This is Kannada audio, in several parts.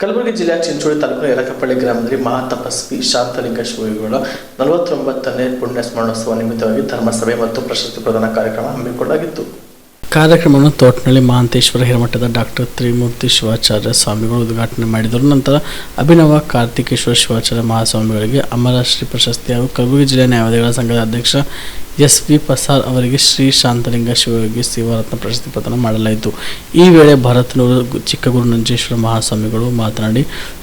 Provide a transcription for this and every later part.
ಕಲಬುರಗಿ ಜಿಲ್ಲೆಯ ಚಿಂಚೋಳಿ ತಾಲೂಕಿನ ಯಲಕಪಳ್ಳಿ ಗ್ರಾಮದಲ್ಲಿ ಮಹಾತಪಸ್ವಿ, ಶಾಂತಲಿಂಗ ಶಿವಗಳ ನಲವತ್ತೊಂಬತ್ತನೇ ಪುಣ್ಯ ಸ್ಮರಣೋತ್ಸವ ನಿಮಿತ್ತವಾಗಿ ಧರ್ಮಸಭೆ ಮತ್ತು ಪ್ರಶಸ್ತಿ ಪ್ರದಾನ ಕಾರ್ಯಕ್ರಮ ಹಮ್ಮಿಕೊಳ್ಳಲಾಗಿತ್ತು. ಕಾರ್ಯಕ್ರಮವನ್ನು ತೋಟನಳ್ಳಿ ಮಹಾಂತೇಶ್ವರ ಹಿರಮಠದ ಡಾಕ್ಟರ್ ತ್ರಿಮೂರ್ತಿ ಶಿವಾಚಾರ್ಯ ಸ್ವಾಮಿಗಳು ಉದ್ಘಾಟನೆ ಮಾಡಿದರು. ನಂತರ ಅಭಿನವ ಕಾರ್ತಿಕೇಶ್ವರ ಶಿವಾಚಾರ್ಯ ಮಹಾಸ್ವಾಮಿಗಳಿಗೆ ಅಮರಶ್ರೀ ಪ್ರಶಸ್ತಿ ಹಾಗೂ ಕಲಬುರಗಿ ಜಿಲ್ಲೆಯ ನ್ಯಾಯವಾದಿಗಳ ಸಂಘದ ಅಧ್ಯಕ್ಷ ಎಸ್ ವಿ ಪ್ರಸಾದ್ ಅವರಿಗೆ ಶ್ರೀ ಶಾಂತಲಿಂಗ ಶಿವಯೋಗಿ ಸೇವಾರತ್ನ ಪ್ರಶಸ್ತಿ ಪ್ರದಾನ ಮಾಡಲಾಯಿತು. ಈ ವೇಳೆ ಭರತನೂರು ಚಿಕ್ಕಗುರು ನಂಜೇಶ್ವರ ಮಹಾಸ್ವಾಮಿಗಳು ಮಾತನಾಡಿ,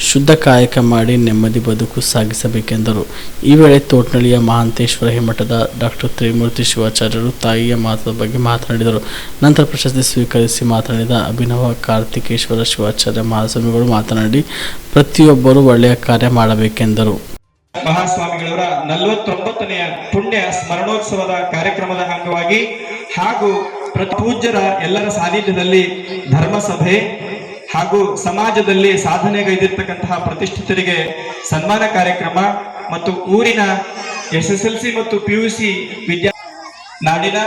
ಶುದ್ಧ ಕಾಯಕ ಮಾಡಿ ನೆಮ್ಮದಿ ಬದುಕು ಸಾಗಿಸಬೇಕೆಂದರು. ಈ ವೇಳೆ ತೋಟ್ನಳ್ಳಿಯ ಮಹಾಂತೇಶ್ವರ ಹಿಮಠದ ಡಾಕ್ಟರ್ ತ್ರಿಮೂರ್ತಿ ಶಿವಾಚಾರ್ಯರು ತಾಯಿಯ ಮಾತದ ಬಗ್ಗೆ ಮಾತನಾಡಿದರು. ನಂತರ ಪ್ರಶಸ್ತಿ ಸ್ವೀಕರಿಸಿ ಮಾತನಾಡಿದ ಅಭಿನವ ಕಾರ್ತಿಕೇಶ್ವರ ಶಿವಾಚಾರ್ಯ ಮಹಾಸ್ವಾಮಿಗಳು ಮಾತನಾಡಿ, ಪ್ರತಿಯೊಬ್ಬರು ಒಳ್ಳೆಯ ಕಾರ್ಯ ಮಾಡಬೇಕೆಂದರು. ಮಹಾಸ್ವಾಮಿಗಳವರ ನಲವತ್ತೊಂಬತ್ತನೆಯ ಪುಣ್ಯ ಸ್ಮರಣೋತ್ಸವದ ಕಾರ್ಯಕ್ರಮದ ಅಂಗವಾಗಿ ಹಾಗೂ ಪ್ರತಿಪೂಜ್ಯರ ಎಲ್ಲರ ಸಾನ್ನಿಧ್ಯದಲ್ಲಿ ಧರ್ಮಸಭೆ ಹಾಗೂ ಸಮಾಜದಲ್ಲಿ ಸಾಧನೆಗೈದಿರ್ತಕ್ಕಂತಹ ಪ್ರತಿಷ್ಠಿತರಿಗೆ ಸನ್ಮಾನ ಕಾರ್ಯಕ್ರಮ ಮತ್ತು ಊರಿನ ಎಸ್ ಎಸ್ ಎಲ್ ಸಿ ಮತ್ತು ಪಿ ಯು ಸಿ ವಿದ್ಯಾ ನಾಡಿನ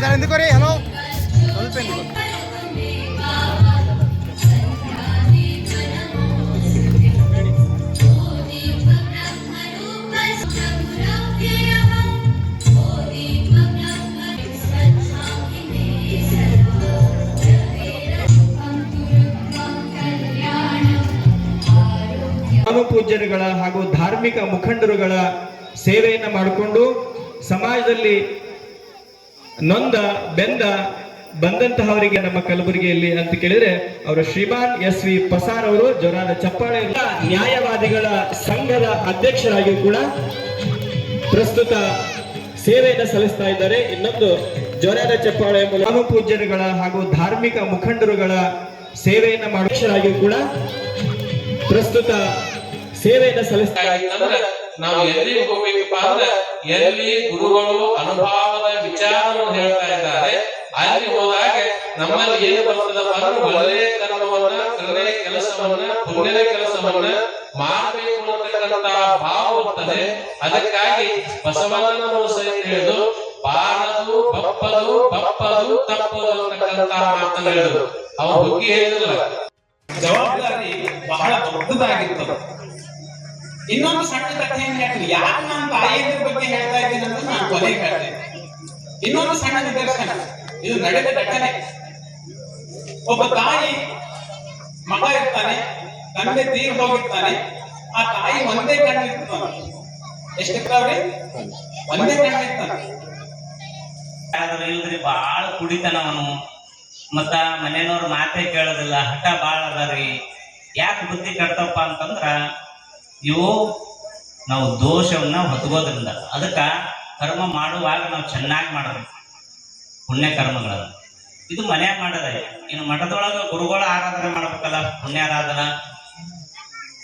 ರೀ ಹಲೋ ಸ್ವಲ್ಪ ಪೂಜ್ಯರುಗಳ ಹಾಗೂ ಧಾರ್ಮಿಕ ಮುಖಂಡರುಗಳ ಸೇವೆಯನ್ನು ಮಾಡಿಕೊಂಡು ಸಮಾಜದಲ್ಲಿ ನೊಂದ, ಬೆಂದ, ಬಂದಂತಹವರಿಗೆ ನಮ್ಮ ಕಲಬುರಗಿಯಲ್ಲಿ ಅಂತ ಕೇಳಿದ್ರೆ, ಅವರು ಶ್ರೀಮಾನ್ ಎಸ್ ವಿ ಪಸಾರ್ ಅವರು, ಜೋರಾದ ಚಪ್ಪಾಳೆ ನ್ಯಾಯವಾದಿಗಳ ಸಂಘದ ಅಧ್ಯಕ್ಷರಾಗಿ ಕೂಡ ಪ್ರಸ್ತುತ ಸೇವೆಯನ್ನು ಸಲ್ಲಿಸ್ತಾ ಇದ್ದಾರೆ. ಇನ್ನೊಂದು ಜೋರಾದ ಚಪ್ಪಾಳೆ ಮೂಲಕ ಪೂಜ್ಯರುಗಳ ಹಾಗೂ ಧಾರ್ಮಿಕ ಮುಖಂಡರುಗಳ ಸೇವೆಯನ್ನ ಮಾಡುವರಾಗಿ ಕೂಡ ಪ್ರಸ್ತುತ ಸೇವೆಯನ್ನು ಸಲ್ಲಿಸ್ತಾ ಇದ್ದಾರೆ. ನಾವು ಎಲ್ಲಿಗೆ ಹೋಗ್ಬೇಕಪ್ಪ ಅಂದ್ರೆ ಎಲ್ಲಿ ಗುರುಗಳು ಅನುಭವದ ವಿಚಾರವನ್ನು ಹೇಳ್ತಾ ಇದ್ದಾರೆ, ಅಲ್ಲಿ ಹೋದಾಗ ನಮ್ಮಲ್ಲಿ ಏನು ಬರ್ತದಪ್ಪ ಅಂದ್ರೆ ಒಳ್ಳೆಯ ಕರ್ಮವನ್ನ ಒಳ್ಳೆಯ ಕೆಲಸವನ್ನ, ಪುಣ್ಯದ ಕೆಲಸವನ್ನ ಮಾಡಬೇಕು ಅಂತಕ್ಕಂತಹ ಭಾವ ಬರ್ತದೆ. ಅದಕ್ಕಾಗಿ ಬಸವಣ್ಣನವರು ಸಹಿತ ಹೇಳಿದ್ರು ಬಾರದು ಬಪ್ಪದು ಬಪ್ಪದು, ತಪ್ಪದು ಅಂತಕ್ಕಂತ ಮಾತನ್ನ ಹೇಳಿದ್ರು. ಅವ್ರು ಹುಗ್ಗಿ ಹೇಳಿದ್ರಲ್ಲ ಜವಾಬ್ದಾರಿ ಬಹಳ ದೊಡ್ಡದಾಗಿರ್ತದೆ ಇನ್ನೊಂದು ಸಣ್ಣ ಕಥೆ ಹೇಳ್ತೀನಿ. ನಮ್ಮ ನಾನು ತಾಯಿಯಂದ್ರ ಬಗ್ಗೆ ಹೇಳ್ತಾ ಇದ್ದೀನಿ ಅಂತ ನಾನು ಕೊನೆ ಹೇಳ್ತೇನೆ. ಇನ್ನೊಂದು ಸಣ್ಣ ನಿದರ್ಶನ. ಇದು ನಡೆದ ಘಟನೆ. ಒಬ್ಬ ತಾಯಿ ಮಗ ಇರ್ತಾನೆ, ತಂದೆ ತೀರ್ ಹೋಗಿರ್ತಾನೆ. ಆ ತಾಯಿ ಒಂದೇ ಕಣ್ಣು ಇರ್ತಾನ ಎಷ್ಟಿರ್ತಾವ್ರಿ ಒಂದೇ ಕಣ್ಣು ಇರ್ತಾನೆ ಇಲ್ರಿ, ಬಾಳ ಕುಡಿತಾನ ಅವನು ಮತ್ತ ಮನೆಯವ್ರ ಮಾತೇ ಕೇಳೋದಿಲ್ಲ, ಹಠ ಬಾಳ ಅದಾರಿ ಯಾಕೆ ಬುದ್ಧಿ ಕಟ್ತಪ್ಪ ಅಂತಂದ್ರ ಇವು ನಾವು ದೋಷವನ್ನ ಹೊತ್ಕೋದ್ರಿಂದ ಅದಕ್ಕ ಕರ್ಮ ಮಾಡುವಾಗ ನಾವು ಚೆನ್ನಾಗಿ ಮಾಡಬೇಕು ಪುಣ್ಯ ಕರ್ಮಗಳನ್ನ. ಇದು ಮನ್ಯಾಗ ಮಾಡದ. ಇನ್ನು ಮಠದೊಳಗೆ ಗುರುಗಳ ಆರಾಧನೆ ಮಾಡ್ಬೇಕಲ್ಲ, ಪುಣ್ಯಾರಾಧನ?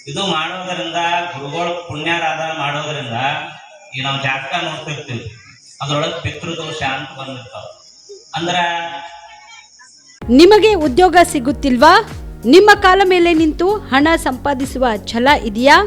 ಇದು ಮಾಡೋದ್ರಿಂದ, ಗುರುಗಳ ಪುಣ್ಯಾರಾಧನೆ ಮಾಡೋದ್ರಿಂದ ಈ ನಾವು ಜಾತಕ ನೋಡ್ತಿರ್ತೀವಿ. ಅದ್ರೊಳಗೆ ಪಿತೃದೋಷ ಅಂತ ಬಂದಿರ್ತಾವ. ಅಂದ್ರ ನಿಮಗೆ ಉದ್ಯೋಗ ಸಿಗುತ್ತಿಲ್ವಾ? ನಿಮ್ಮ ಕಾಲ ಮೇಲೆ ನಿಂತು ಹಣ ಸಂಪಾದಿಸುವ ಛಲ ಇದೆಯಾ?